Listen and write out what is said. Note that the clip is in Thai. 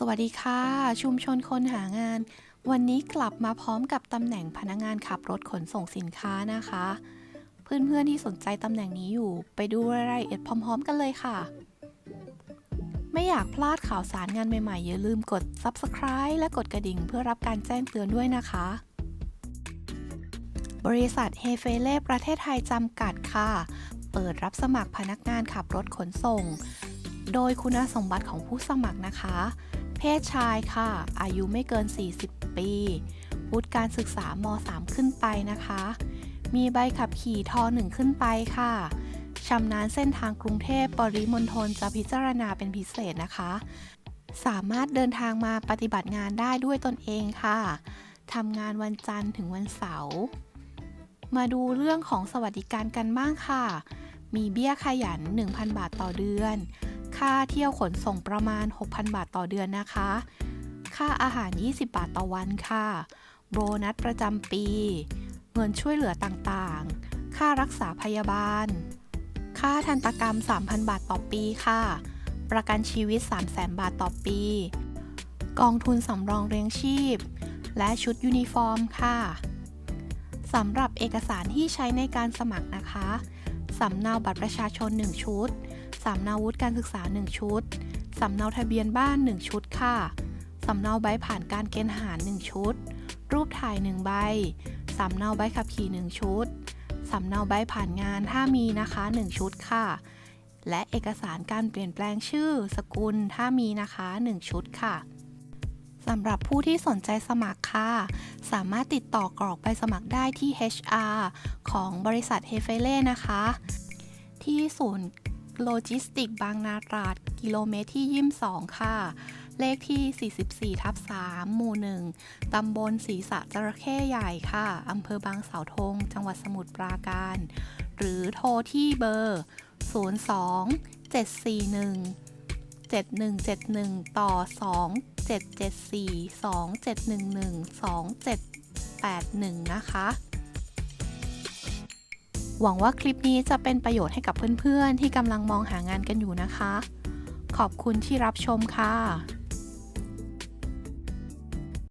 สวัสดีค่ะ ชุมชนคนหางาน วันนี้กลับมาพร้อมกับตำแหน่งพนักงานขับรถขนส่งสินค้านะคะ เพื่อนๆที่สนใจตำแหน่งนี้อยู่ ไปดูรายละเอียดพร้อม ๆ กันเลยค่ะ ไม่อยากพลาดข่าวสารงานใหม่ๆ อย่าลืมกด Subscribe และกดกระดิ่งเพื่อรับการแจ้งเตือนด้วยนะคะ บริษัทเฮเฟเล่ประเทศไทยจำกัดค่ะ เปิดรับสมัครพนักงานขับรถขนส่ง โดยคุณสมบัติของผู้สมัครนะคะ เพศชายค่ะ อายุไม่เกิน 40 ปี วุฒิการศึกษาม3ขึ้นไปนะคะ มีใบขับขี่ท1ขึ้นไปค่ะชำนาญเส้นทางกรุงเทพปริมณฑลจะพิจารณาเป็นพิเศษนะคะ สามารถเดินทางมาปฏิบัติงานได้ด้วยตนเองค่ะทำงานวันจันทร์ถึงวันเสาร์ มาดูเรื่องของสวัสดิการกันบ้างค่ะ มีเบี้ยขยัน 1,000 บาทต่อเดือน ค่าเที่ยวขนส่งประมาณ 6,000 บาทต่อเดือนนะคะ ค่าอาหาร 20 บาทต่อวันค่ะ โบนัสประจำปี เงินช่วยเหลือต่างๆ ค่ารักษาพยาบาล ค่าทันตกรรม 3,000 บาทต่อปีค่ะ ประกันชีวิต 300,000 บาทต่อปี กองทุนสำรองเลี้ยงชีพ และชุดยูนิฟอร์มค่ะสำหรับเอกสารที่ใช้ในการสมัครนะคะ สำเนาบัตรประชาชน 1 ชุด สำเนาวุฒิการศึกษา 1 ชุด สำเนาทะเบียนบ้าน 1 ชุดค่ะ สำเนาใบผ่านการเกณฑ์ทหาร 1 ชุด รูปถ่าย 1 ใบ สำเนาใบขับขี่ 1 ชุด สำเนาใบผ่านงานถ้ามีนะคะ 1 ชุดค่ะ และเอกสารการเปลี่ยนแปลงชื่อ สกุลถ้ามีนะคะ 1 ชุดค่ะสำหรับผู้ที่สนใจสมัครค่ะ สามารถติดต่อกรอกใบสมัครได้ที่ HR ของบริษัทเฮเฟเล่นะคะ ที่ศูนย์ โลจิสติกบางนาตราดกิโลเมตรที่22ค่ะ เลขที่ 44 ทับ 3 หมู่ 1 ตำบลศรีสะจระเข้ใหญ่ค่ะ อำเภอบางเสาวธง จังหวัดสมุทรปราการ หรือโทรที่เบอร์ 02 741 7171 ต่อ 2774 2711 2781 นะคะ หวังว่าคลิปนี้จะเป็นประโยชน์ให้กับเพื่อนๆ ที่กำลังมองหางานกันอยู่นะคะ ขอบคุณที่รับชมค่ะ